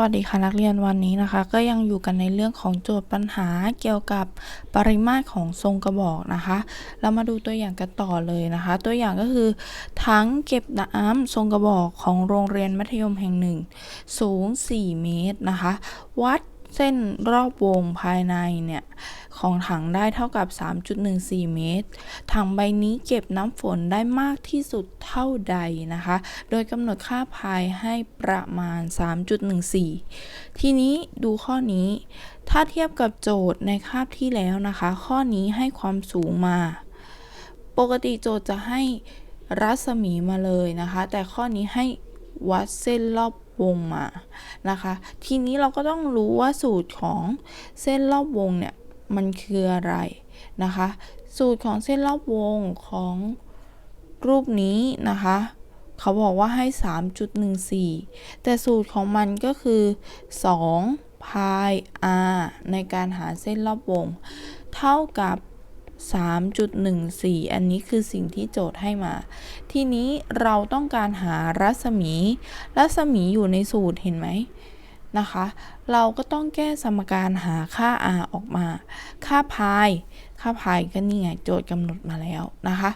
วัสดีค่ะนักเรียนวันนี้นะคะ ก็ยังอยู่กันในเรื่องของโจทย์ปัญหาเกี่ยวกับปริมาตรของทรงกระบอกนะคะ เรามาดูตัวอย่างกันต่อเลยนะคะ ตัวอย่างก็คือถังเก็บน้ำทรงกระบอกของโรงเรียนมัธยมแห่งหนึ่ง สูง 4 เมตรนะคะ วัดเส้นรอบวงภายในเนี่ย ของถังได้เท่ากับ 3.14 เมตร ถังใบนี้เก็บน้ำฝนได้มากที่สุดเท่าใดนะคะ โดยกำหนดค่าพายให้ประมาณ 3.14 ทีนี้ดูข้อนี้ ถ้าเทียบกับโจทย์ในคาบที่แล้วนะคะ ข้อนี้ให้ความสูงมา ปกติโจทย์จะให้รัศมีมาเลยนะคะ แต่ข้อนี้ให้วัดเส้นรอบวงมานะคะ ทีนี้เราก็ต้องรู้ว่าสูตรของเส้นรอบวงเนี่ย มันคืออะไรนะคะ สูตรของเส้นรอบวงของรูปนี้นะคะ เขาบอกว่าให้ 3.14 แต่สูตรของมันก็คือ 2 พาย r ในการหาเส้นรอบวง เท่ากับ 3.14 อันนี้คือสิ่งที่โจทย์ให้มา ทีนี้เราต้องการหารัศมี รัศมีอยู่ในสูตรเห็นไหม นะคะ เราก็ต้องแก้สมการหาค่า r ออกมา ค่าพายค่าพายก็นี่ไงโจทย์กำหนดมาแล้วนะคะ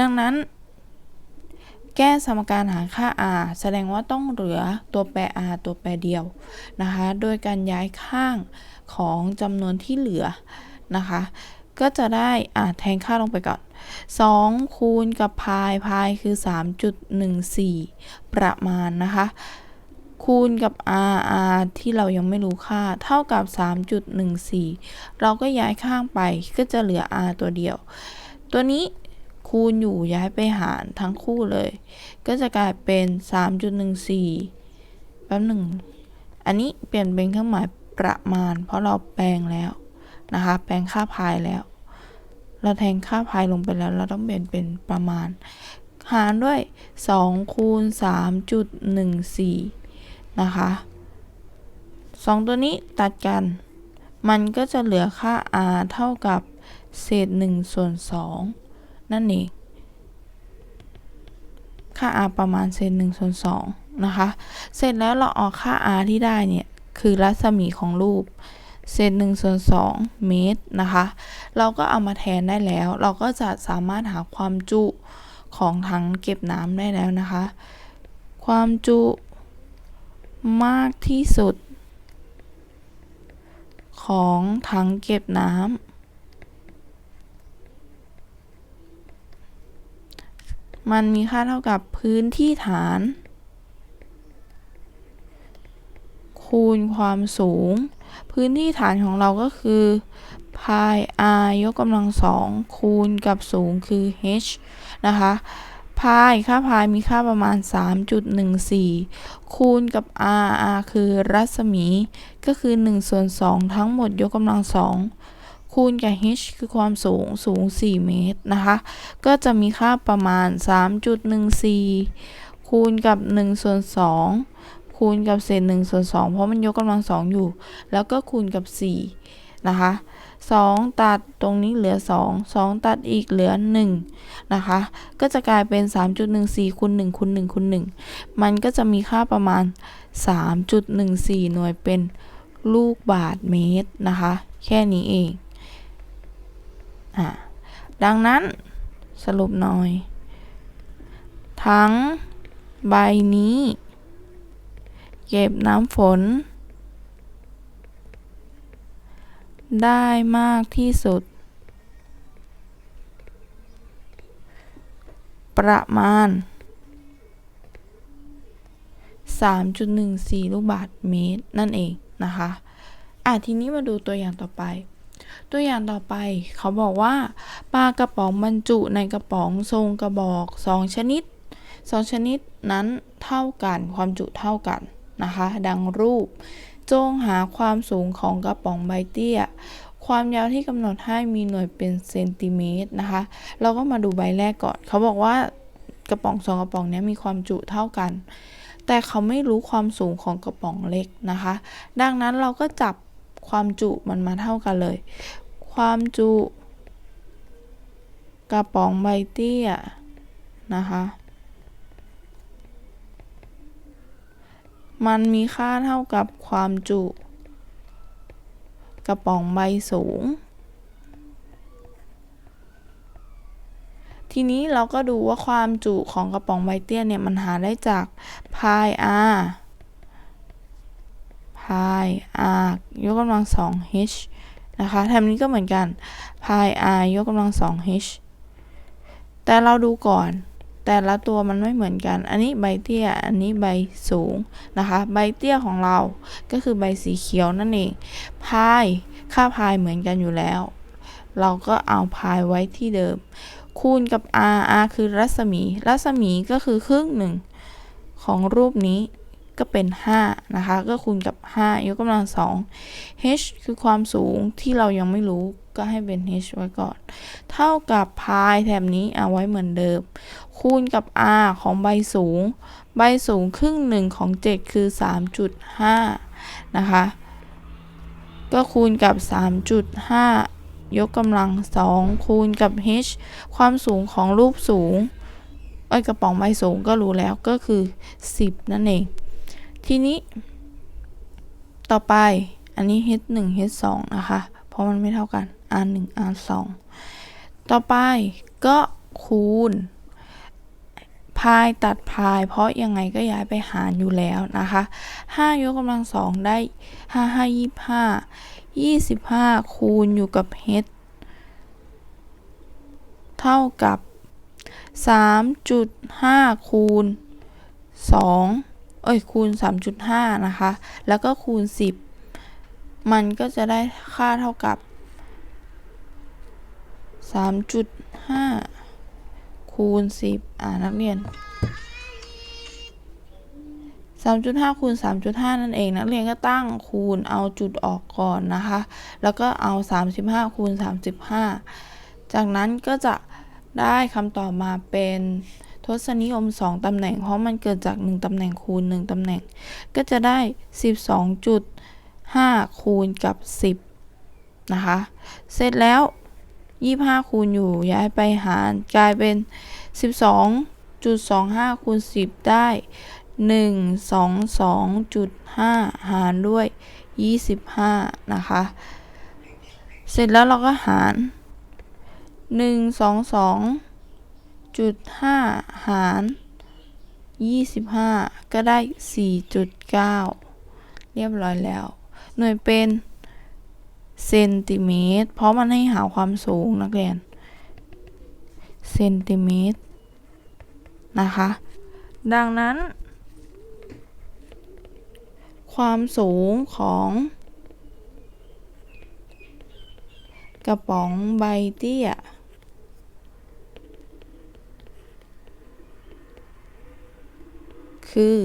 ดังนั้น แก้สมการหาค่า r แสดงว่าต้องเหลือตัวแปร r ตัวแปรเดียวนะคะ โดยการย้ายข้างของจำนวนที่เหลือนะคะ ก็จะได้อ่าแทนค่าลงไปก่อน 2 คูณกับพายพายคือ 3.14 ประมาณนะคะ คูณกับ r r ที่เรายังไม่รู้ค่า เท่ากับ 3.14 เราก็ย้ายข้างไปก็จะเหลือ r ตัวเดียว ตัวนี้คูณอยู่ย้ายไปหารทั้งคู่เลย ก็จะกลายเป็น 3.14 แป๊บหนึ่ง อันนี้เปลี่ยนเป็นเครื่องหมายประมาณ เพราะเราแปลงแล้วนะคะ แปลงค่าพายแล้ว เราแทงค่าพายลงไปแล้ว เราต้องเปลี่ยนเป็นประมาณ หารด้วย 2 คูณ 3.14 นะคะ2ตัวนี้ตัดกัน มันก็จะเหลือค่า r เท่ากับเศษ1ส่วน2นั่นเอง ค่า r ประมาณเศษ1ส่วน2นะคะ เสร็จแล้วเราออกค่า r ที่ได้เนี่ย คือรัศมีของรูป เศษ1ส่วน2เมตรนะคะ เราก็เอามาแทนได้แล้ว เราก็จะสามารถหาความจุของถังเก็บน้ำได้แล้วนะคะ ความจุ มากที่สุด ของถังเก็บน้ำมันมีค่าเท่ากับพื้นที่ฐาน คูณความสูง พื้นที่ฐานของเราก็คือพาย r ยกกำลังสองคูณกับสูงคือ h นะคะ พายค่าพายมีค่าประมาณ 3.14 คูณกับ r r คือรัศมีก็คือ1ส่วน2ทั้งหมดยกกำลังสองคูณกับ h คือความสูงสูง 4 เมตรนะคะ ก็จะมีค่าประมาณ 3.14 คูณกับ1ส่วน2คูณกับเศษ1ส่วน2เพราะมันยกกำลังสองอยู่ แล้วก็คูณกับ 4 นะคะ2 ตัดตรงนี้เหลือ 2 2 ตัดอีกเหลือ1นะคะก็จะกลายเป็น 3.14คูณ1คูณ1คูณ1มันก็จะมีค่าประมาณ 3.14 หน่วยเป็นลูกบาทเมตรนะคะแค่นี้เองอะดังนั้นสรุปหน่อย ทั้งใบนี้ เก็บน้ำฝน ได้มากที่สุด ประมาณ 3.14 ลูกบาทเมตร นั่นเองนะคะ อะทีนี้มาดูตัวอย่างต่อไป ตัวอย่างต่อไปเขาบอกว่าปลากระป๋องบรรจุในกระป๋องทรงกระบอก2ชนิด2ชนิดนั้นเท่ากันความจุเท่ากันนะคะ ดังรูป จงหาความสูงของกระป๋องใบเตี้ย ความยาวที่กำหนดให้มีหน่วยเป็นเซนติเมตรนะคะ เราก็มาดูใบแรกก่อน เขาบอกว่ากระป๋องสองกระป๋องนี้มีความจุเท่ากัน แต่เขาไม่รู้ความสูงของกระป๋องเล็กนะคะ ดังนั้นเราก็จับความจุมันมาเท่ากันเลย ความจุ กระป๋องใบเตี้ยนะคะ มันมีค่าเท่ากับความจุ กระป๋องใบสูง ทีนี้เราก็ดูว่าความจุของกระป๋องใบเตี้ยเนี่ย มันหาได้จาก pi r pi r ยกกำลังสอง h นะคะแถมนี้ก็เหมือนกัน pi r ยกกำลังสอง h แต่เราดูก่อน แต่ละตัวมันไม่เหมือนกัน อันนี้ใบเตี้ย อันนี้ใบสูงนะคะ ใบเตี้ยของเราก็คือใบสีเขียวนั่นเอง พาย ค่าพายเหมือนกันอยู่แล้ว เราก็เอาพายไว้ที่เดิม คูณกับ r r คือรัศมี รัศมีก็คือครึ่งหนึ่งของรูปนี้ ก็เป็น 5 นะคะ ก็คูณกับ 5 ยกกำลังสอง h คือความสูงที่เรายังไม่รู้ก็ให้เป็น h ไว้ก่อน เท่ากับพายแถบนี้เอาไว้เหมือนเดิม คูณกับ r ของใบสูง ใบสูงครึ่งหนึ่งของ 7 คือ 3.5 นะคะ ก็คูณกับ 3.5 ยกกำลัง 2 คูณกับ h ความสูงของรูปสูงไอกระป๋องใบสูงก็รู้แล้วก็คือ 10 นั่นเอง ทีนี้ต่อไปอันนี้ h 1 h 2นะคะ เพราะมันไม่เท่ากัน r 1 r 2ต่อไปก็คูณพายตัดพาย เพราะยังไงก็ย้ายไปหารอยู่แล้วนะคะ 5 ยกกำลังสองได้ 5 5 25 25 คูณอยู่กับ h เท่ากับ 3.5 คูณ 2 เอ้ยคูณ 3.5 นะคะ แล้วก็คูณ 10 มันก็จะได้ค่าเท่ากับ 3.5 คูณ 10 อ่านักเรียน 3.5 คูณ 3.5 นั่นเอง นักเรียนก็ตั้งคูณเอาจุดออกก่อนนะคะ แล้วก็เอา 35 คูณ 35 จากนั้นก็จะได้คำตอบมาเป็น ทศนิยม 2 ตำแหน่ง เพราะมันเกิดจาก 1 ตำแหน่งคูณ 1 ตำแหน่ง ก็จะได้ 12.5 คูณกับ 10 นะคะ เสร็จแล้ว 25 คูณอยู่ย้ายไปหารกลายเป็น 12.25 คูณ 10 ได้ 122.5 หารด้วย 25 นะคะ เสร็จแล้วเราก็หาร 122.5หาร25ก็ได้4.9เรียบร้อยแล้ว หน่วยเป็นเซนติเมตร เพราะมันให้หาความสูงนักเรียนเซนติเมตรนะคะ ดังนั้น ความสูงของ กระป๋องใบเตี้ย คือ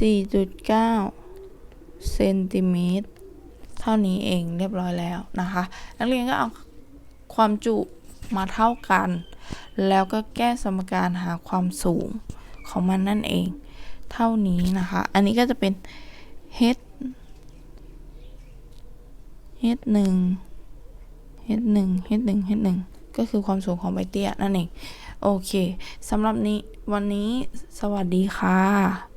4.9 เซนติเมตร เท่านี้เองเรียบร้อยแล้วนะคะ นักเรียนก็เอาความจุมาเท่ากัน แล้วก็แก้สมการหาความสูงของมันนั่นเอง เท่านี้นะคะ อันนี้ก็จะเป็น h h หนึ่ง h หนึ่ง h หนึ่ง h หนึ่งก็คือความสูงของใบเตี้ยนั่นเอง โอเคสำหรับนี้วันนี้สวัสดีค่ะ